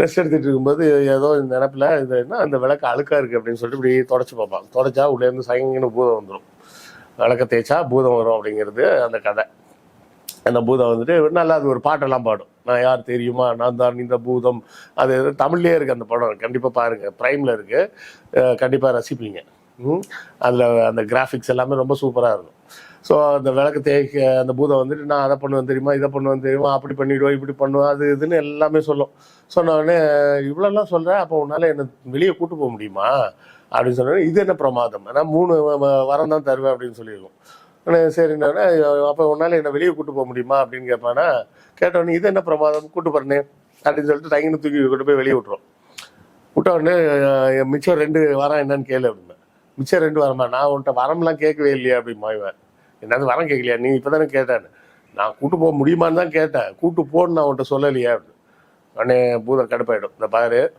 Rest எடுத்துட்டு இருக்கும்போது ஏதோ இந்த நினப்பில் இது என்ன அந்த விளக்கு அழுக்கா இருக்கு அப்படின்னு சொல்லிட்டு இப்படி தொடச்சி பார்ப்பான். தொடச்சா உள்ளேருந்து சயங்கன்னு பூதம் வந்துடும் விளக்க தேய்ச்சா பூதம் வரும் அப்படிங்கிறது அந்த கதை. அந்த பூதம் வந்துட்டு நல்லா அது ஒரு பாட்டெல்லாம் பாடும். நான் யார் தெரியுமா? நான் தான் இந்த பூதம். அது தமிழ்லேயே இருக்குது அந்த படம். கண்டிப்பாக பாருங்கள் ப்ரைமில் இருக்குது கண்டிப்பாக ரசிப்பீங்க. அதில் அந்த கிராஃபிக்ஸ் எல்லாமே ரொம்ப சூப்பராக இருக்கும். ஸோ அந்த விளக்கு தேய்க்க அந்த பூதம் வந்துட்டு நான் அதை பண்ணுவேன் தெரியுமா? இதை பண்ணுவேன் தெரியுமா? அப்படி பண்ணிவிடுவேன் இப்படி பண்ணுவேன் அது இதுன்னு எல்லாமே சொல்லும். சொன்ன இவ்வளோலாம் சொல்கிறேன் அப்போ உன்னால் என்னை வெளியே கூட்டு போக முடியுமா? அப்படின்னு சொன்னோடனே இது என்ன பிரமாதம்? நான் மூணு வரம் தான் தருவேன் அப்படின்னு சொல்லியிருக்கோம் உடனே சரிண்ணே அப்போ உன்னால் என்னை வெளியே கூட்டு போக முடியுமா? அப்படின்னு கேட்பானா கேட்டவொடனே இது என்ன பிரமாதம்? கூட்டு போறேனே அப்படின்னு சொல்லிட்டு டைங்கன்னு தூக்கி கொண்டு போய் வெளியே விட்டுரும். விட்ட உடனே மிச்சம் ரெண்டு வாரம் என்னன்னு கேளு அப்படின்னா மிச்சம் ரெண்டு வரமா? நான் உன்கிட்ட வரம்லாம் கேட்கவே இல்லையா? அப்படிமா இவன். என்னது வரம் கேட்கலையா? நீ இப்போதானே கேட்டேன்னு நான் கூட்டு போக முடியுமான்னு தான் கேட்டேன். கூட்டு போன்னு நான் அவன்கிட்ட சொல்லலையா அப்படின்னு. உடனே பூதம் கடுப்பாயிடும். இந்த பாரு